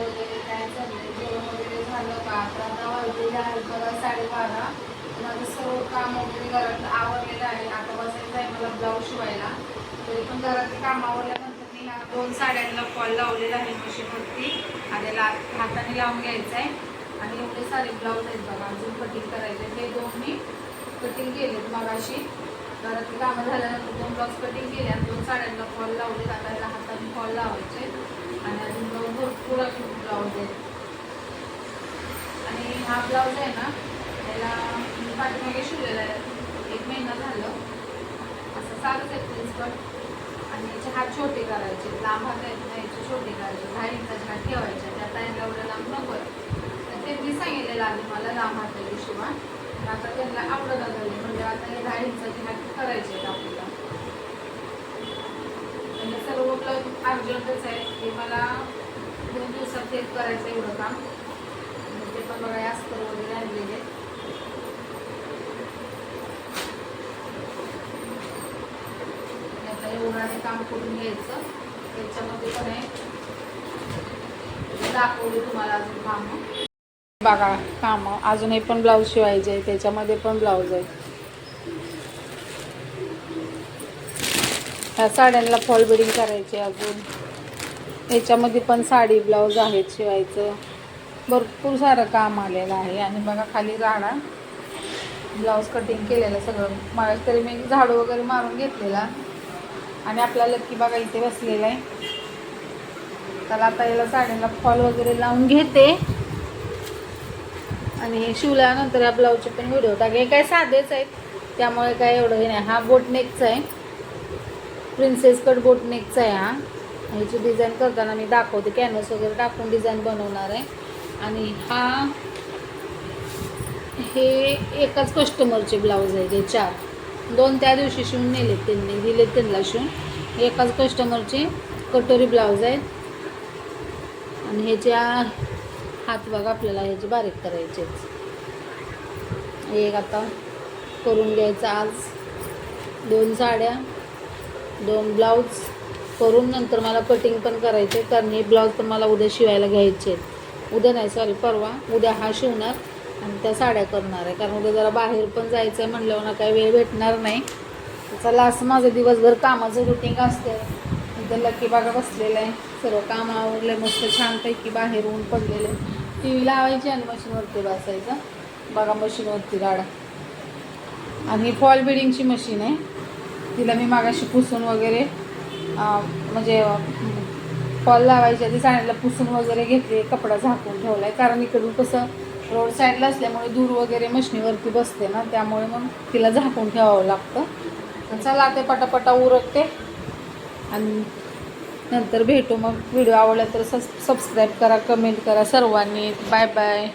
वगैरे काय चाललंय? जेवण वगैरे झालं का? आता आता वाजलेले आहे बघा साडेबारा. माझं सर्व काम वगैरे घरात आवरलेलं आहे. आता बसायचं आहे मला ब्लाऊज शिवायला. तरी पण घरात काम आवरल्यानंतर मी ह्या दोन साड्यांना फॉल लावलेला आहे मशीनवरती आणि ला हाताने लावून घ्यायचं आहे आणि एवढे सारे ब्लाऊज आहेत बघा अजून कटिंग करायचे हे दोन मी कटिंग केलेत मगाशी. घरातली कामं झाल्यानंतर दोन ब्लाऊज कटिंग केले आणि दोन साड्यांना फॉल लावले आता हाताने फॉल लावायचे आणि अजून ब्लाऊज भरपूर असे ब्लाऊज आहेत आणि हा ब्लाऊज आहे ना त्याला मी पाठीमागे शिवलेला आहे. एक महिना झालं. असं चालूच आहे प्रिन्स आणि याचे हात छोटे करायचे लांब हात आहेत ना याचे छोटे करायचे दहा इंचाचे हात ठेवायचे त्या टाईमला एवढं लांब नको आहे. तर त्यांनी सांगितलेलं आधी मला लांब हात शिवा. पण आता त्यांना आवडत झाली म्हणजे आता हे दहा इंचाचे हात करायचे आहेत आपल्याला. म्हणजे सर्व ब्लाऊज अर्जंटच आहे हे मला दोन दिवसात ते करायचं एवढं काम. पण बघा वगैरे आणलेले. आता एवढं हे काम करून घ्यायचं. त्याच्यामध्ये पण आहे. तुम्हाला अजून कामं. बघा कामं. अजून हे पण ब्लाऊज शिवायचे आहे. त्याच्यामध्ये पण ब्लाऊज आहे. ह्या साड्यांना फॉल बिडिंग करायचे अजून. याच्यामध्ये पण साडी ब्लाऊज आहेत शिवायचं. भरपूर सारं काम आलेलं आहे. आणि बघा खाली राडा ब्लाऊज कटिंग केलेलं सगळं. मला तरी मी झाडू वगैरे मारून घेतलेला. आणि आपला लक्की बघा इथे बसलेला आहे. त्याला आता याला साड्याला फॉल वगैरे लावून घेते. आणि हे शिवल्यानंतर या ब्लाऊजचे पण व्हिडिओ टाके हे काय साधेच आहेत. त्यामुळे काय एवढं हे नाही. हा बोटनेकचा आहे. प्रिन्सेस कट बोटनेकचा आहे हा. ह्याची डिझाईन करताना मी दाखवते. कॅनव्हस वगैरे टाकून डिझाईन बनवणार आहे. आणि हा हे एकाच कस्टमरचे ब्लाऊज आहे ते चार. दोन त्या दिवशी शिवून नेले त्यांनी दिलेत त्यांना शिवून. एकाच कस्टमरचे कटोरी ब्लाऊज आहेत. आणि ह्याच्या हात बघा आपल्याला ह्याचे बारीक करायचे एक आता करून घ्यायचं आज. दोन साड्या दोन ब्लाऊज करून नंतर मला कटिंग पण करायचे कारण हे ब्लाऊज पण मला उद्या शिवायला घ्यायचे आहेत. उद्या नाही सॉरी परवा. उद्या हा शिवणार आणि त्या साड्या करणार आहे. कारण उद्या जरा बाहेर पण जायचं आहे म्हणल्यावर ना काही वेळ भेटणार नाही. चला असं माझं दिवसभर कामाचं रुटीन असते इथं लकी बागा बसलेलं आहे. सर्व काम आवरलं मस्त छानपैकी बाहेर ऊन पडलेलं आहे. टी व्ही लावायची आणि मशीनवरती बसायचं. बघा मशीनवरती राडा. आणि ही फॉल बिडिंगची मशीन आहे. तिला मी मागाशी पुसून वगैरे म्हणजे फॉल लावायच्या आधी साड्याला पुसून वगैरे घेतले कपडा झाकून ठेवला आहे कारण इकडून कसं रोड साईडला असल्यामुळे दूर वगैरे मशनीवरती बसते ना त्यामुळे मग तिला झाकून ठेवावं लागतं. चला ते पटापटा उरकते. आणि नंतर भेटू मग. व्हिडिओ आवडला तर सबस्क्राईब करा कमेंट करा. सर्वांनी बाय बाय